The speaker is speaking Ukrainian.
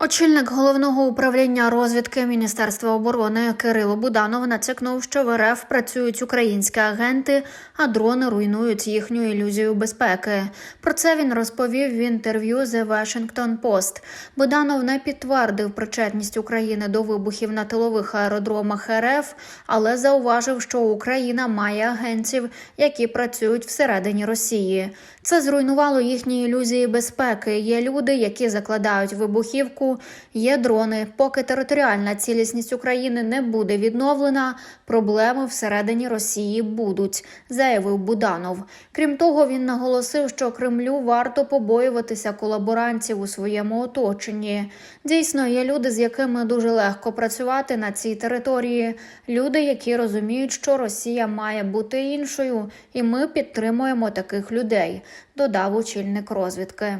Очільник головного управління розвідки Міністерства оборони Кирило Буданов натякнув, що в РФ працюють українські агенти, а дрони руйнують їхню ілюзію безпеки. Про це він розповів в інтерв'ю The Washington Post. Буданов не підтвердив причетність України до вибухів на тилових аеродромах РФ, але зауважив, що Україна має агентів, які працюють всередині Росії. Це зруйнувало їхні ілюзії безпеки. Є люди, які закладають вибухівку. Є дрони. Поки територіальна цілісність України не буде відновлена, проблеми всередині Росії будуть, заявив Буданов. Крім того, він наголосив, що Кремлю варто побоюватися колаборантів у своєму оточенні. Дійсно, є люди, з якими дуже легко працювати на цій території. Люди, які розуміють, що Росія має бути іншою, і ми підтримуємо таких людей, додав очільник розвідки.